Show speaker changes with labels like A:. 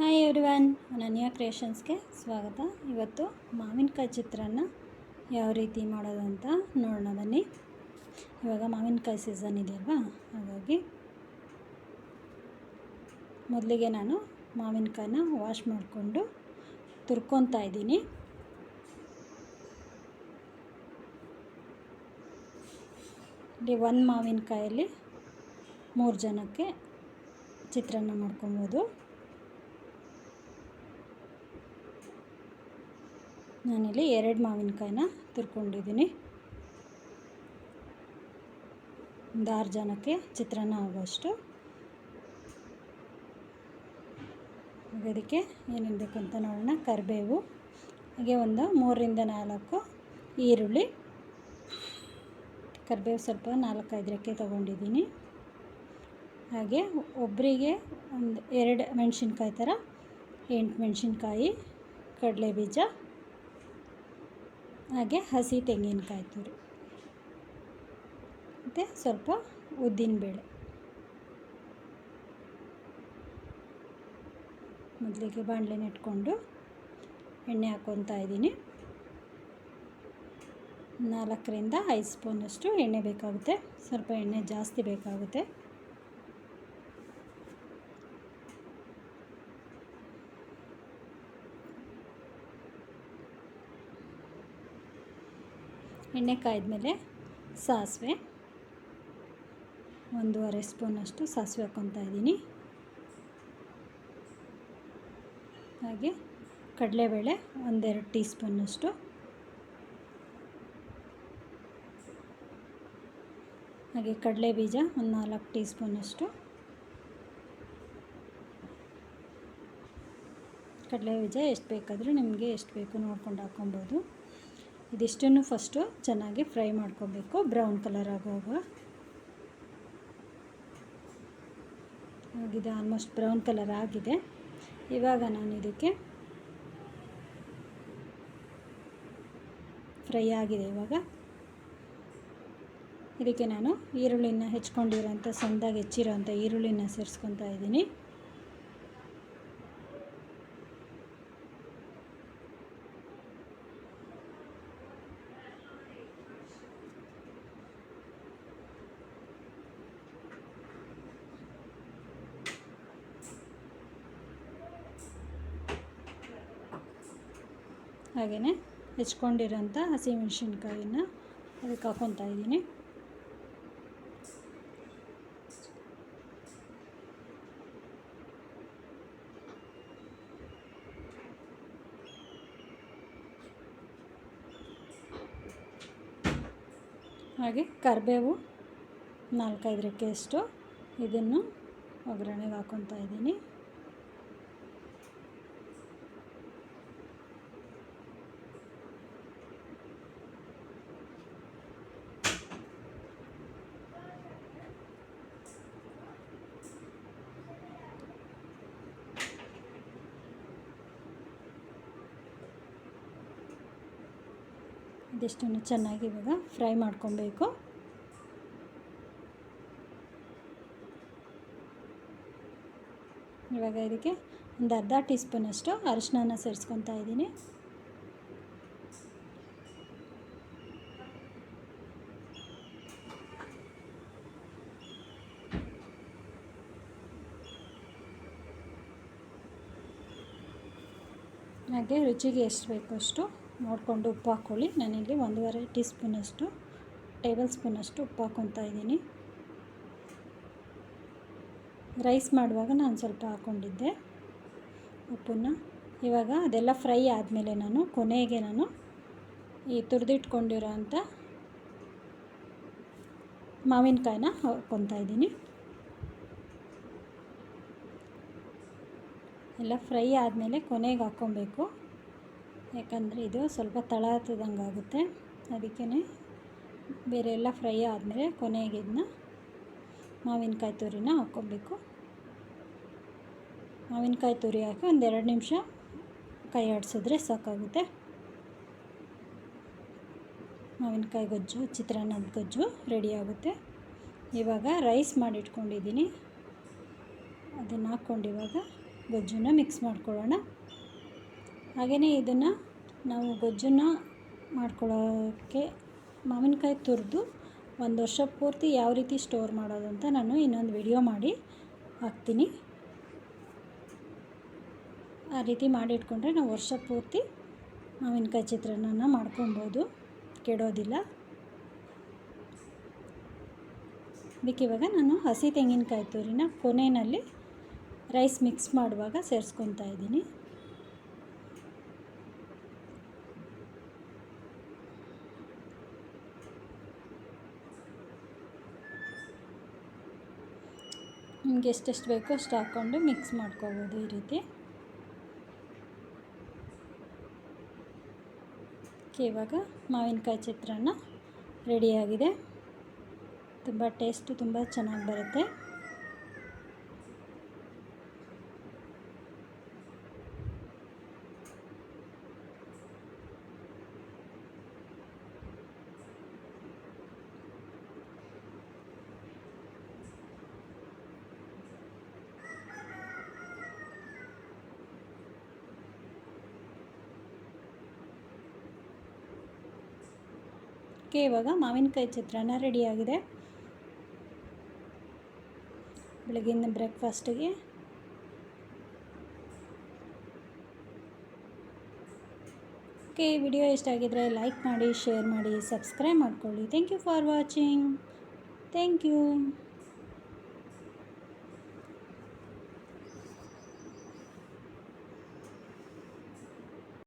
A: Hi everyone ಅನನ್ಯ ಕ್ರಿಯೇಷನ್ಸ್ಗೆ ಸ್ವಾಗತ. ಇವತ್ತು ಮಾವಿನಕಾಯಿ ಚಿತ್ರಾನ್ನ ಯಾವ ರೀತಿ ಮಾಡೋದು ಅಂತ ನೋಡೋಣ ಬನ್ನಿ. ಇವಾಗ ಮಾವಿನಕಾಯಿ ಸೀಸನ್ ಇದೆಯಲ್ವಾ ಹಾಗಾಗಿ ಮೊದಲಿಗೆ ನಾನು ಮಾವಿನಕಾಯಿನ ವಾಶ್ ಮಾಡಿಕೊಂಡು ತುರ್ಕೊತಾ ಇದ್ದೀನಿ. ಇಲ್ಲಿ ಒಂದು ಮಾವಿನಕಾಯಲ್ಲಿ ಮೂರು ಜನಕ್ಕೆ ಚಿತ್ರಾನ್ನ ಮಾಡ್ಕೊಬೋದು. ನಾನಿಲ್ಲಿ ಎರಡು ಮಾವಿನಕಾಯಿನ ತುರ್ಕೊಂಡಿದ್ದೀನಿ. ಒಂದು ಆರು ಜನಕ್ಕೆ ಚಿತ್ರಾನ್ನ ಆಗೋಷ್ಟು ಅದಕ್ಕೆ ಏನೇನು ಅಂತ ನೋಡೋಣ. ಕರಿಬೇವು, ಹಾಗೆ ಒಂದು ಮೂರರಿಂದ ನಾಲ್ಕು ಈರುಳ್ಳಿ. ಕರಿಬೇವು ಸ್ವಲ್ಪ ನಾಲ್ಕೈದರಕ್ಕೆ ತೊಗೊಂಡಿದ್ದೀನಿ. ಹಾಗೆ ಒಬ್ಬರಿಗೆ ಒಂದು ಎರಡು ಮೆಣಸಿನ್ಕಾಯಿ ಥರ, ಎಂಟು ಮೆಣಸಿನ್ಕಾಯಿ, ಕಡಲೆ ಬೀಜ ಹಾಗೆ ಹಸಿ ತೆಂಗಿನಕಾಯಿ ತುರಿ. ಮತ್ತು ಸ್ವಲ್ಪ ಉದ್ದಿನಬೇಳೆ ಮೊದಲಿಗೆ ಬಾಣಲೆನ ಇಟ್ಕೊಂಡು ಎಣ್ಣೆ ಹಾಕ್ಕೊತಾ ಇದ್ದೀನಿ. ನಾಲ್ಕರಿಂದ ಐದು ಸ್ಪೂನಷ್ಟು ಎಣ್ಣೆ ಬೇಕಾಗುತ್ತೆ. ಸ್ವಲ್ಪ ಎಣ್ಣೆ ಜಾಸ್ತಿ ಬೇಕಾಗುತ್ತೆ. ಎಣ್ಣೆ ಕಾಯ್ದಮೇಲೆ ಸಾಸಿವೆ. ಒಂದೂವರೆ ಸ್ಪೂನಷ್ಟು ಸಾಸಿವೆ ಹಾಕ್ಕೊತಾ ಇದ್ದೀನಿ. ಹಾಗೆ ಕಡಲೆಬೇಳೆ ಒಂದೆರಡು ಟೀ ಸ್ಪೂನಷ್ಟು ಹಾಗೆ ಕಡಲೆ ಬೀಜ ಒಂದು ನಾಲ್ಕು ಟೀ ಸ್ಪೂನಷ್ಟು ಕಡಲೆ ಬೀಜ ಎಷ್ಟು ಬೇಕಾದರೂ ನಿಮಗೆ ಎಷ್ಟು ಬೇಕು ನೋಡ್ಕೊಂಡು ಹಾಕ್ಕೊಬೋದು. ಇದಿಷ್ಟನ್ನು ಫಸ್ಟು ಚೆನ್ನಾಗಿ ಫ್ರೈ ಮಾಡ್ಕೊಬೇಕು ಬ್ರೌನ್ ಕಲರ್ ಆಗುವಾಗ. ಆಗಿದೆ ಆಲ್ಮೋಸ್ಟ್ ಬ್ರೌನ್ ಕಲರ್ ಆಗಿದೆ. ಇವಾಗ ನಾನು ಇದಕ್ಕೆ ಫ್ರೈ ಆಗಿದೆ ಇವಾಗ. ಇದಕ್ಕೆ ನಾನು ಈರುಳ್ಳಿನ ಹೆಚ್ಕೊಂಡಿರೋಂಥ ಸಣ್ಣದಾಗಿ ಹೆಚ್ಚಿರೋಂಥ ಈರುಳ್ಳಿನ ಸೇರಿಸ್ಕೊತಾ ಇದ್ದೀನಿ. ಹಾಗೆಯೇ ಹೆಚ್ಕೊಂಡಿರೋಂಥ ಹಸಿಮೆಣ್ಸಿನ್ಕಾಯಿನ ಅದಕ್ಕೆ ಹಾಕ್ಕೊತಾ ಇದ್ದೀನಿ. ಹಾಗೆ ಕರಿಬೇವು ನಾಲ್ಕೈದು ರೆಕ್ಕೆಯಷ್ಟು ಇದನ್ನು ಒಗ್ಗರಣೆಗೆ ಹಾಕ್ಕೊತಾ ಇದ್ದೀನಿ. ಇದಿಷ್ಟನ್ನು ಚೆನ್ನಾಗಿ ಇವಾಗ ಫ್ರೈ ಮಾಡ್ಕೊಬೇಕು. ಇವಾಗ ಇದಕ್ಕೆ ಒಂದು ಅರ್ಧ ಟೀ ಸ್ಪೂನಷ್ಟು ಅರಿಶಿನ ಸೇರಿಸ್ಕೊತಾ ಇದ್ದೀನಿ. ಹಾಗೆ ರುಚಿಗೆ ಎಷ್ಟು ಬೇಕೋ ಅಷ್ಟು ನೋಡಿಕೊಂಡು ಉಪ್ಪು ಹಾಕ್ಕೊಳ್ಳಿ. ನಾನಿಲ್ಲಿ ಒಂದೂವರೆ ಟೀ ಸ್ಪೂನಷ್ಟು ಟೇಬಲ್ ಸ್ಪೂನಷ್ಟು ಉಪ್ಪು ಹಾಕ್ಕೊತಾ ಇದ್ದೀನಿ. ರೈಸ್ ಮಾಡುವಾಗ ನಾನು ಸ್ವಲ್ಪ ಹಾಕ್ಕೊಂಡಿದ್ದೆ ಉಪ್ಪನ್ನು. ಇವಾಗ ಅದೆಲ್ಲ ಫ್ರೈ ಆದಮೇಲೆ ನಾನು ಕೊನೆಗೆ ನಾನು ಈ ತುರಿದಿಟ್ಕೊಂಡಿರೋ ಅಂಥ ಮಾವಿನಕಾಯಿನ ಹಾಕ್ಕೊತಾ ಇದ್ದೀನಿ. ಎಲ್ಲ ಫ್ರೈ ಆದಮೇಲೆ ಕೊನೆಗೆ ಹಾಕ್ಕೊಬೇಕು ಯಾಕಂದರೆ ಇದು ಸ್ವಲ್ಪ ತಳ ಹತ್ತಿದಂಗೆ ಆಗುತ್ತೆ. ಅದಕ್ಕೇ ಬೇರೆ ಎಲ್ಲ ಫ್ರೈ ಆದಮೇಲೆ ಕೊನೆಗೆ ಇದನ್ನ ಮಾವಿನಕಾಯಿ ತುರಿನ ಹಾಕ್ಕೊಬೇಕು. ಮಾವಿನಕಾಯಿ ತುರಿ ಹಾಕಿ ಒಂದೆರಡು ನಿಮಿಷ ಕೈ ಆಡಿಸಿದ್ರೆ ಸಾಕಾಗುತ್ತೆ. ಮಾವಿನಕಾಯಿ ಗೊಜ್ಜು, ಚಿತ್ರಾನ್ನದ ಗೊಜ್ಜು ರೆಡಿಯಾಗುತ್ತೆ ಇವಾಗ ರೈಸ್ ಮಾಡಿಟ್ಕೊಂಡಿದ್ದೀನಿ. ಅದನ್ನು ಹಾಕ್ಕೊಂಡು ಇವಾಗ ಗೊಜ್ಜುನ ಮಿಕ್ಸ್ ಮಾಡ್ಕೊಳ್ಳೋಣ. ಹಾಗೆಯೇ ಇದನ್ನು ನಾವು ಗೊಜ್ಜನ್ನು ಮಾಡ್ಕೊಳ್ಳೋಕ್ಕೆ ಮಾವಿನಕಾಯಿ ತುರಿದು ಒಂದು ವರ್ಷ ಪೂರ್ತಿ ಯಾವ ರೀತಿ ಸ್ಟೋರ್ ಮಾಡೋದು ಅಂತ ನಾನು ಇನ್ನೊಂದು ವಿಡಿಯೋ ಮಾಡಿ ಹಾಕ್ತೀನಿ. ಆ ರೀತಿ ಮಾಡಿಟ್ಕೊಂಡ್ರೆ ನಾವು ವರ್ಷ ಪೂರ್ತಿ ಮಾವಿನಕಾಯಿ ಚಿತ್ರಾನ್ನ ಮಾಡ್ಕೊಬೋದು ಕೆಡೋದಿಲ್ಲ. ಬೇಕಿವಾಗ ನಾನು ಹಸಿ ತೆಂಗಿನಕಾಯಿ ತುರಿನ ಕೊನೆಯಲ್ಲಿ ರೈಸ್ ಮಿಕ್ಸ್ ಮಾಡುವಾಗ ಸೇರಿಸ್ಕೊತಾ ಇದ್ದೀನಿ. ನಿಮ್ಗೆ ಎಷ್ಟೆಷ್ಟು ಬೇಕೋ ಅಷ್ಟು ಹಾಕ್ಕೊಂಡು ಮಿಕ್ಸ್ ಮಾಡ್ಕೋಬೋದು ಈ ರೀತಿ. ಇವಾಗ ಮಾವಿನಕಾಯಿ ಚಿತ್ರಾನ್ನ ರೆಡಿಯಾಗಿದೆ ತುಂಬ ಟೇಸ್ಟು ತುಂಬ ಚೆನ್ನಾಗಿ ಬರುತ್ತೆ. ಓಕೆ ಇವಾಗ ಮಾವಿನಕಾಯಿ ಚಿತ್ರಾನ್ನ ರೆಡಿಯಾಗಿದೆ. ಬೆಳಗಿನ ಬ್ರೇಕ್ಫಾಸ್ಟಿಗೆ ಓಕೆ, ವಿಡಿಯೋ ಇಷ್ಟ ಆಗಿದ್ರೆ ಲೈಕ್ ಮಾಡಿ, ಶೇರ್ ಮಾಡಿ, ಸಬ್ಸ್ಕ್ರೈಬ್ ಮಾಡ್ಕೊಳ್ಳಿ. Thank you for watching. Thank you.